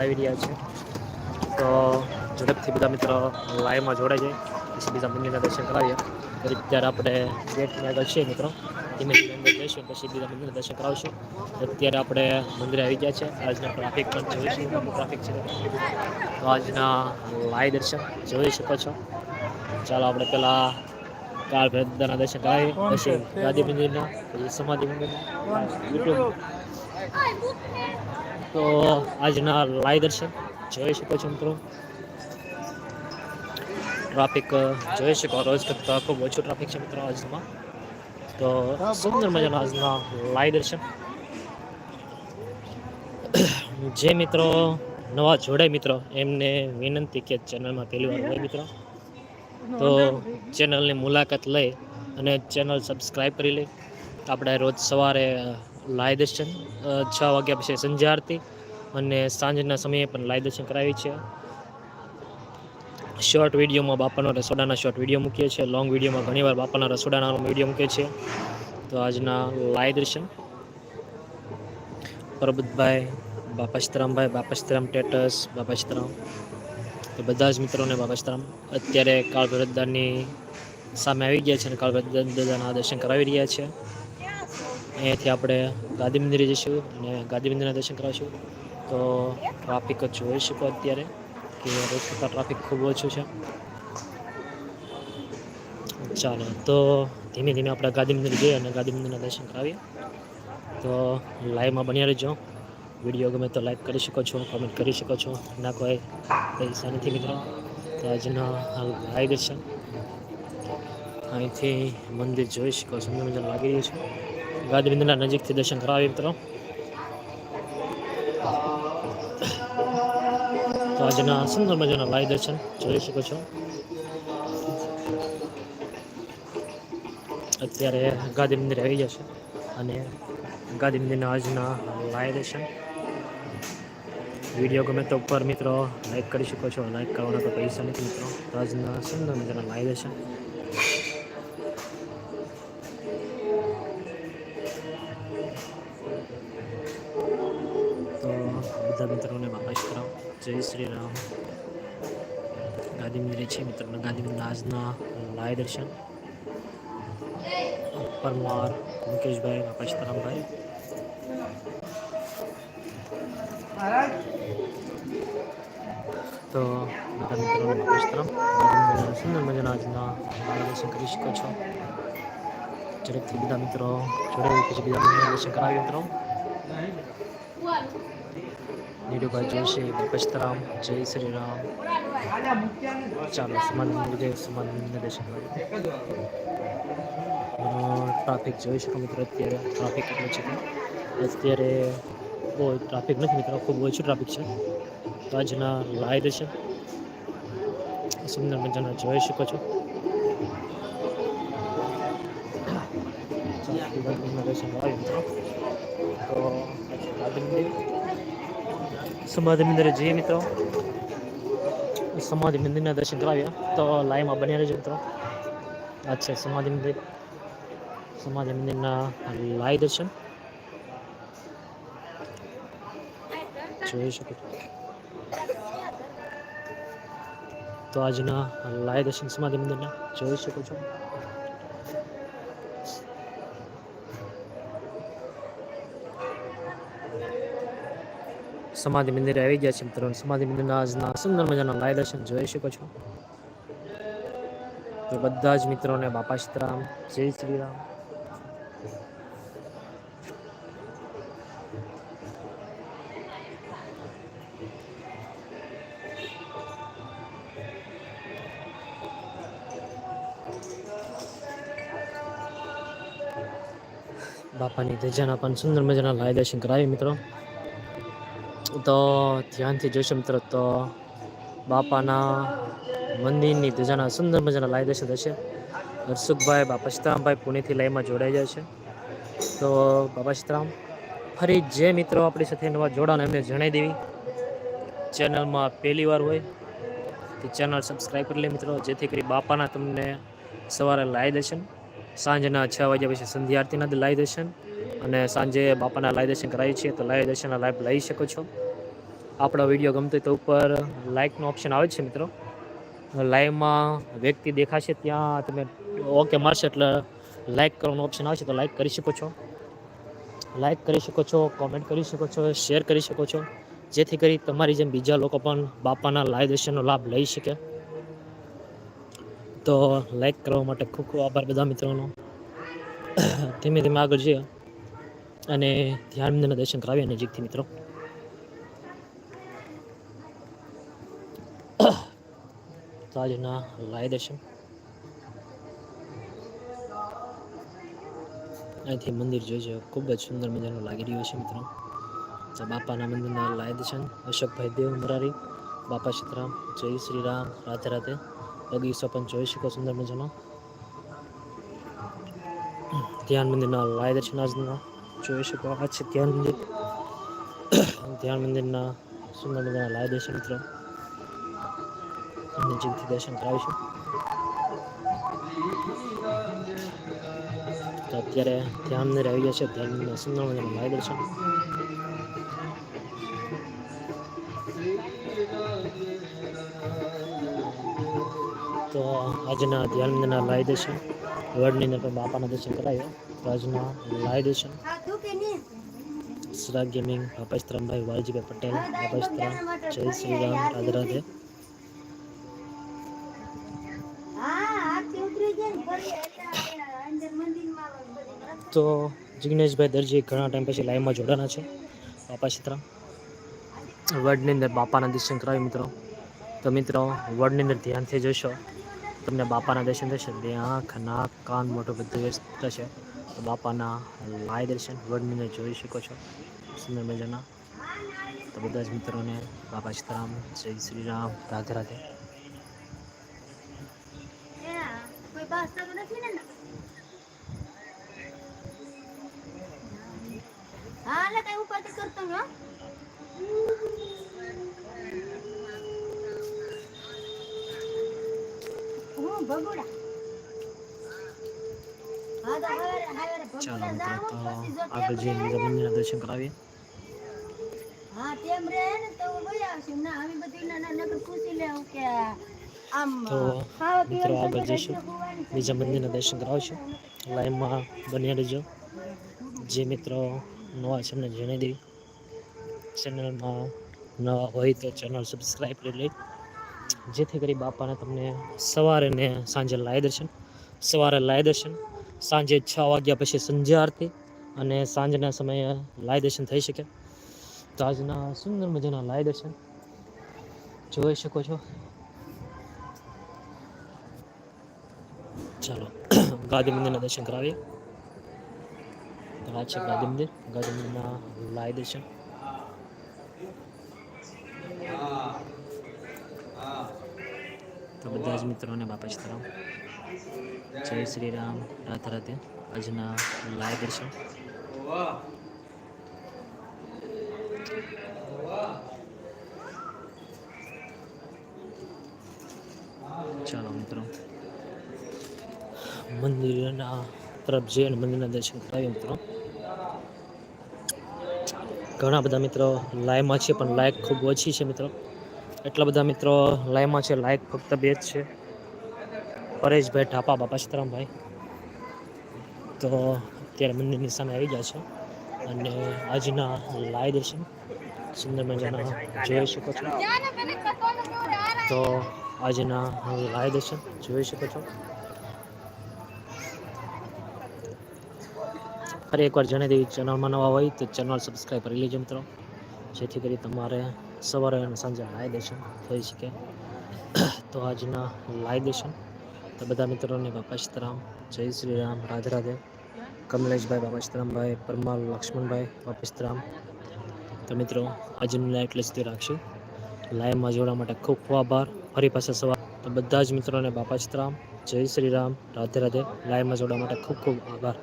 આવી રહ્યા છે. તો ઝડપથી બધા મિત્રો લાઈવમાં જોડાઈ જાય. પછી બીજા મંદિરના દર્શન કરાવીએ. અત્યારે આપણે ગેટની આગળ છીએ મિત્રો ધીમે ધીમે અંદર જઈશું પછી બીજા મંદિરના દર્શન કરાવશું. અત્યારે આપણે મંદિરે આવી ગયા છે. આજના ટ્રાફિક પણ જોઈશું ટ્રાફિક છે. તો આજના લાઈવ દર્શન જોઈ શકો છો. ચાલો આપણે પેલા કાળ ભદ્રના દર્શન કરાવીએ. પછી ગાંધી મંદિરના પછી સમાધિ મંદિરના. યુટ્યુબ તો આજના લાઈવ દર્શન જોઈ શકો છો મિત્રો. ટ્રાફિક જોઈ શકો રોજ કરતાં ખૂબ ઓછું ટ્રાફિક છે મિત્રો આજમાં. તો સુંદર મજાના આજના લાઈવ દર્શન જે મિત્રો નવા જોડાય મિત્રો, એમને વિનંતી કે ચેનલમાં પહેલી વાર હોય મિત્રો. તો ચેનલની મુલાકાત લઈ અને ચેનલ સબસ્ક્રાઈબ કરી લઈ આપણે રોજ સવારે લાઈવ દર્શન. છ વાગ્યા પછી સંધ્યા આરતી અને સાંજના સમયે પણ લાય દર્શન કરાવી છે. શોર્ટ વિડીયોમાં બાપાના રસોડાના શોર્ટ વીડિયો મૂકીએ છીએ. લોંગ વિડીયોમાં ઘણીવાર બાપાના રસોડાના વીડિયો મૂકીએ છીએ. તો આજના લાય દર્શન. પરબતભાઈ બાપાશ્તરામભાઈ બાપાશ્તરામ ટેટસ બાપાશ્તરામ તો બધા જ મિત્રોને બાપાશ્તરામ અત્યારે કાળ ભરતદારની સામે આવી ગયા છે અને કાળભરત દાદાના દર્શન કરાવી રહ્યા છે. અહીંયાથી આપણે ગાંધી મંદિરે જઈશું અને ગાંધી મંદિરના દર્શન કરાવીશું. તો ટ્રાફિક જ જોઈ શકો અત્યારે કે રોજ કરતાં ટ્રાફિક ખૂબ ઓછું છે. ચાલો, તો ધીમે ધીમે આપણે ગાંધી મંદિર જઈએ અને ગાંધી મંદિરના દર્શન કરાવીએ. તો લાઈવમાં બન્યા રહેજો. વીડિયો ગમે તો લાઈક કરી શકો છો કોમેન્ટ કરી શકો છો. ના કોઈ પૈસા નથી મિત્રો. તો આજનો લાઈવ દર્શન. અહીંથી મંદિર જોઈ શકો સુંદર મજા લાગી રહ્યું છે મંદિરના નજીકથી દર્શન કરાવી મિત્રો તો. આજના સુંદર મજાના લાઈવ દર્શન જોઈ શકો છો. અત્યારે ગાદી મંદિર આવી જશે અને ગાદી મંદિરના આજના લાઈવ દર્શન. વીડિયો ગમે તો ઉપર મિત્રો લાઈક કરી શકો છો, લાઈક કરવાના તો પૈસા નથી મિત્રો. તો આજના સુંદર મજાના લાઈવ દર્શન. તો બધા મિત્રોને વાપસ કરાવ. જય શ્રી રામ. ગાંધી મંદિર છે મિત્રોને. ગાંધી મંદિર આજના લાય દર્શન. પરમાર મુકેશભાઈ વાપસ રામભાઈ. તો બધા મિત્રોને વાપસ કરાવ. સુંદર મજાના આજના લાય દર્શન કરી શકો છો. ઝડપથી બધા મિત્રો. જોડે પછી બીજા દર્શન કરાવી મિત્રો. નીરુભાઈ જોશી બપસ્તરામ જય શ્રી રામ ચાલો સમાન જય સમાન મંદિર ટ્રાફિક જોઈ શકો મિત્રો, અત્યારે ટ્રાફિક કેટલું છે અત્યારે બહુ ટ્રાફિક નથી, મિત્રો. ખૂબ ઓછું ટ્રાફિક છે. તો આજના લાઈ દર્શન સુંદર મજાના જોઈ શકો છો. દર્શન આવી મિત્રો તો ગાંધી મંદિર સમાધિ મંદિરે જઈએ મિત્રો. સમાધિ મંદિરના દર્શન કરાવ્યા તો લાઈવમાં બન્યા રહેજો મિત્રો. અચ્છા સમાધિ મંદિર સમાધિ મંદિરના લાઈવ દર્શન. જોઈ શકો તો આજના લાઈવ દર્શન સમાધિ મંદિરના જોઈ શકો છો. સમાધિ મંદિરે આવી ગયા છે મિત્રો. સમાધિ મંદિરના આજના સુંદર મજાના લાય દર્શન જોઈ શકો છો. તો બધા જ મિત્રોને બાપા સીતરામ જય શ્રી રામ. બાપાની ધજાના પણ સુંદર મજાના લાય દર્શન કરાવી મિત્રો. તો ધ્યાનથી જોઈશું મિત્રો તો બાપાના મંદિરની ધજાના સુંદર મજાના લાઈ દર્શન થશે. હર્ષુખભાઈ, બાપા સીતારામભાઈ પુણેથી લાઈમાં જોડાઈ જાય છે. તો બાપા સીતારામ, ફરી જે મિત્રો આપણી સાથે નવા જોડાણ એમને જણાવી દેવી. ચેનલમાં પહેલી વાર હોય તો ચેનલ સબસ્ક્રાઈબ કરી લે મિત્રો, જેથી કરી બાપાના તમને સવારે લાઈ દર્શન, સાંજના છ વાગ્યા પછી સંધ્યા આરતીના લાઈ દર્શન અને સાંજે બાપાના લાઈ દર્શન કરાવીએ છીએ તો લાઈ દર્શનના લાઈફ લઈ શકો છો. આપણો વીડિયો ગમતો તો ઉપર લાઇકનો ઓપ્શન આવે છે મિત્રો. લાઈવમાં વ્યક્તિ દેખાશે ત્યાં તમે ઓકે મારશો એટલે લાઇક કરવાનો ઓપ્શન આવશે તો લાઇક કરી શકો છો. લાઇક કરી શકો છો કોમેન્ટ કરી શકો છો શેર કરી શકો છો. જેથી કરી તમારી જેમ બીજા લોકો પણ બાપાના લાઈવ દર્શનનો લાભ લઈ શકે. તો લાઇક કરવા માટે ખૂબ ખૂબ આભાર બધા મિત્રોનો. ધીમે ધીમે આગળ જઈએ. અને ધ્યાન દર્શન કરાવીએ નજીકથી મિત્રો. તો આજના દેશે અહીંથી મંદિર જોઈ છે ખૂબ જ સુંદર મજાનું લાગી રહ્યું છે મિત્રો. બાપાના મંદિરના લાવી દેશે અશોકભાઈ દેવ મરારી, બાપા સીતરામ, જય શ્રી રામ, રાધે રાધે. ઓગણીસો પણ જોઈ શકો સુંદર મજાનો. ધ્યાન મંદિરના લાય દર્શન આજના જોઈ શકો. આ છે ધ્યાન મંદિર. ધ્યાન મંદિરના સુંદર મજાના લાય દર્શન મિત્રો. નજીકથી દર્શન કરાવીશું. તો અત્યારે ધ્યાન મંદિર આવી ગયા છે ધ્યાન મંદિરના સુંદર માર્ગદર્શન. તો આજના ધ્યાન મંદિરના લાય દર્શન વડની અંદર પણ બાપાના દર્શન કરાવ્યા. તો આજના લાય દર્શન સુરાગ ગેમિંગ બાપાસ્તરામભાઈ વાલજીભાઈ પટેલ બાપાસ્તરામ જય શ્રી રામ, રાધે રાધે. તો જિગ્નેશભાઈ દરજી ઘણા ટાઈમ પછી લાઈવમાં જોડાના છે. બાપા ચિત્ર વર્ડની અંદર બાપાના દર્શન કરાવ્યું મિત્રો. તો મિત્રો વર્ડની અંદર ધ્યાનથી જોશો. તમને બાપાના દર્શન થશે. બે આંખ નાક કાન મોટું બધું વ્યસ્ત થશે. તો બાપાના લાય દર્શન વર્ડની અંદર જોઈ શકો છો. સુંદર મજાના. તો બધા જ મિત્રોને બાપા સીતારામ જય શ્રી રામ. રાધે રાધે. હવારે હવારે ચાલો મિત્રો તો આગળ જઈને દર્શન કરાવીએ. હા ને તો હું લઈ ના અમે બધું ના ના નકર પૂછી લેવું કે આમ તો ખાવા મિત્રો આગળ જઈશું. બીજા મંદિરના દર્શન કરાવશું. લાઈવમાં બની રહેજો. જે મિત્રો નવા છે એમને જણાવી દેવી. ચેનલમાં નવા હોય તો ચેનલ સબસ્ક્રાઈબ કરી લઈ જેથી કરી બાપાને તમને સવારે ને સાંજે લાય દર્શન. સવારે લાય દર્શન. સાંજે છ વાગ્યા પછી સંધ્યા આરતી અને સાંજના સમયે લાય દર્શન થઈ શકે. તો આજના સુંદર મજાના લાય દર્શન જોઈ શકો છો. ચાલો ગાંધી મંદિરના દર્શન કરાવીએ. આ છે ગાંધી મંદિર. ગાંધી મંદિરના લાય દર્શન. તો બધા જ મિત્રોને બાપા સીતારામ જય શ્રી રામ, રાધે રાધે. આજના લાય દર્શન. ચાલો મિત્રો. મંદિરના તરફ જઈએ અને મંદિરના દર્શન કરાવીએ મિત્રો. ઘણા બધા મિત્રો લાઈવમાં છે, પણ લાઈક ખૂબ ઓછી છે મિત્રો. એટલા બધા મિત્રો લાઈવમાં છે લાઈક ફક્ત બે જ છે. પરેશભાઈ ઢાપા, બાપા સીતારામભાઈ. તો અત્યારે મંદિરની સામે આવી ગયા છે. અને આજના લાય દર્શન સુંદર મજાના જોઈ શકો છો. તો આજના લાય દર્શન જોઈ શકો છો. ફરી એકવાર જણાવી દેવી ચેનલમાં નવા હોય તો ચેનલ સબસ્ક્રાઈબ કરી લેજો મિત્રો. જેથી કરી તમારે સવારે અને સાંજે લાય દર્શન થઈ શકે. તો આજના લાયદેશન તો બધા મિત્રોને બાપા સીતારામ જય શ્રી રામ, રાધે રાધે. કમલેશભાઈ, બાપા સીતારામભાઈ પરમાલ, લક્ષ્મણભાઈ, બાપા સીતારામ તો મિત્રો, આજની લાઈવ એટલે સુધી રાખશું. લાઈવમાં જોડવા માટે ખૂબ ખૂબ આભાર. ફરી પાછા સવાર. તો બધા જ મિત્રોને બાપા સીતારામ જય શ્રી રામ, રાધે રાધે. લાઈવમાં જોડવા માટે ખૂબ ખૂબ આભાર.